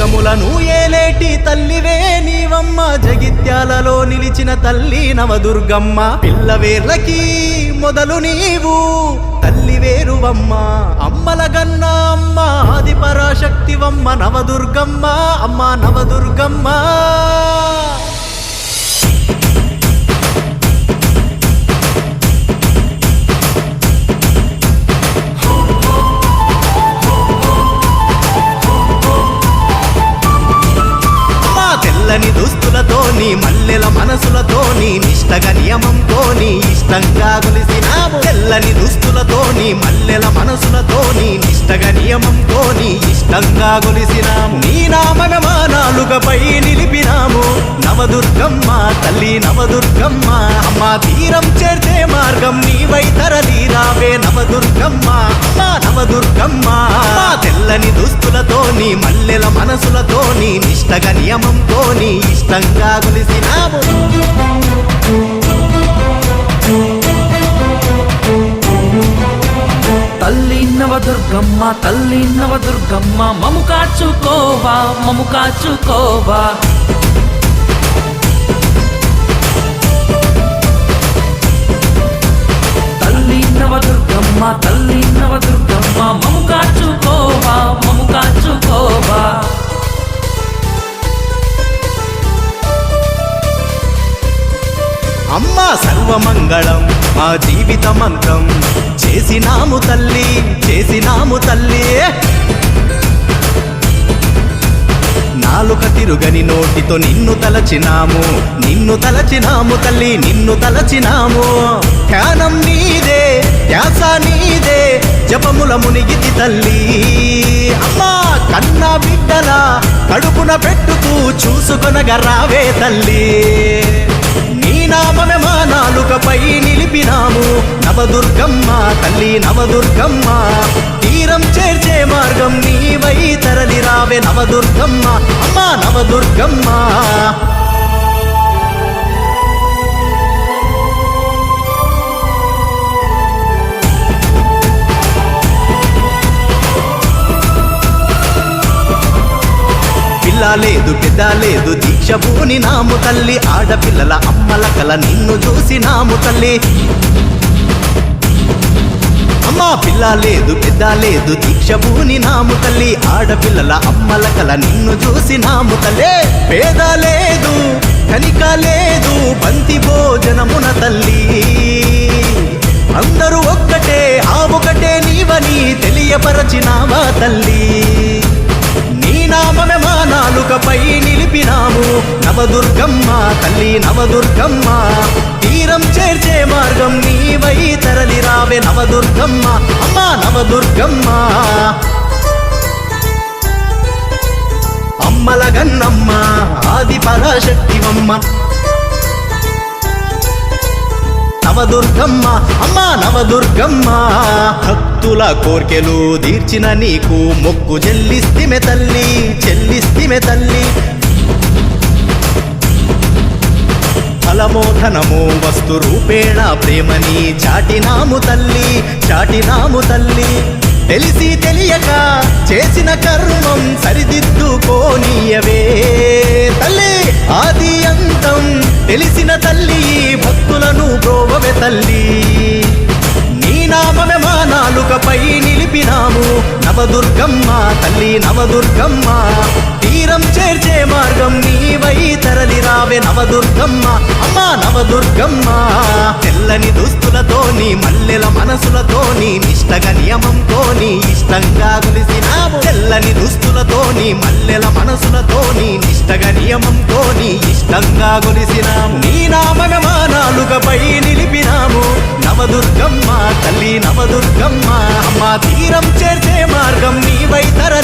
జగములను ఏలేటి తల్లివే నీవమ్మ. జగిత్యాలలో నిలిచిన తల్లి నవదుర్గమ్మ. పిల్లవేర్లకి మొదలు నీవు తల్లి వేరువమ్మ. అమ్మల గన్న అమ్మ ఆది పరాశక్తివమ్మ నవదుర్గమ్మ అమ్మ నవదుర్గమ్మ. నీ మల్లెల మనసులతోని నిష్టగ నియమంతోని ఇష్టంగా కొలిసినాము తెల్లని దుస్తులతోని మల్లెల మనసులతోని నిష్టగ నియమంతోని ఇష్టంగా కొలిసినాము నీ నామమానాలుగపై నిలిపినాము. నవదుర్గమ్మ తల్లి నవదుర్గమ్మ అమ్మ తీరం చేర్చే మార్గం నీవై తరలి రావే నవదుర్గమ్మ నవదుర్గమ్మ. మా తెల్లని దుస్తులతోని మల్లెల మనసులతోని నిష్టగ నియమంతోని ఇష్టంగా కొలిసినాము. తల్లి నవదుర్గమ్మ తల్లి నవదుర్గమ్మ మము కాచుకోవా మము కాచుకోవా. సర్వమంగళం మా జీవిత మంత్రం చేసినాము తల్లి చేసినాము తల్లి. నాలుక తిరుగని నోటితో నిన్ను తలచినాము నిన్ను తలచినాము తల్లి నిన్ను తలచినాము. ధ్యానం నీదే ధ్యాస నీదే జపముల మునిగితి తల్లి. అమ్మా కన్నా బిడ్డలా కడుపున పెట్టుతూ చూసుకొనగ రావే తల్లి. నవదుర్గమ్మ తల్లి నవదుర్గమ్మ తీరం చేర్చే మార్గం నీవై తరలి రావే నవదుర్గమ్మ అమ్మ నవదుర్గమ్మ. పిల్ల లేదు పెద్ద లేదు దీక్ష భూని నాము తల్లి ఆడపిల్లల అమ్మల కల నిన్ను చూసి నాము తల్లి. పిల్ల లేదు పెద్ద లేదు. దీక్ష భూని నాము తల్లి ఆడపిల్లల అమ్మల కల నిన్ను చూసి నాము తల్లే. పేద లేదు కనిక లేదు బంతి భోజనమున తల్లి. అందరూ ఒక్కటే ఆ ఒకటే నీవని తెలియపరచినావా తల్లి. నీ నామమే మా నాలుకపై నిలిపినాము. నవదుర్గమ్మ తల్లి నవదుర్గమ్మ తీరం చేర్చే మార్గం నీవై తర నవదుర్గమ్మ. అమ్మ నవదుర్గమ్మ. అమ్మల గన్నమ్మ ఆది పరాశక్తివమ్మ. నవదుర్గమ్మ అమ్మా నవదుర్గమ్మ. భక్తుల కోర్కెలు తీర్చిన నీకు మొక్కు చెల్లిస్తిమె తల్లి చెల్లిస్తిమె తల్లి. ఫలమో వస్తు రూపేణ ప్రేమని చాటినాము తల్లి చాటినాము తల్లి. తెలిసి తెలియక చేసిన కర్మం సరిదిద్దుకోనీయవే తల్లి. ఆది అంతం తెలిసిన తల్లి భక్తులను బ్రోవవే తల్లి. నీ నామమే మా నాలుకపై నిలిపినాము నవదుర్గమ్మ తల్లి నవదుర్గమ్మ. తీరం చేర్చే మార్గం రావే నవదుర్గమ్మ అమ్మా నవదుర్గమ్మ. తెల్లని దుస్తులతోని మల్లెల మనసులతోని నిష్టగ నియమంతోని ఇష్టంగా కొలిసినాము తెల్లని దుస్తులతోని మల్లెల మనసులతోని నిష్టగ నియమంతోని ఇష్టంగా కొలిసినాము నీ నామమే నిలిపినాము. నవదుర్గమ్మ తల్లి నవదుర్గమ్మ అమ్మా తీరం చేర్చే మార్గం నీవై తర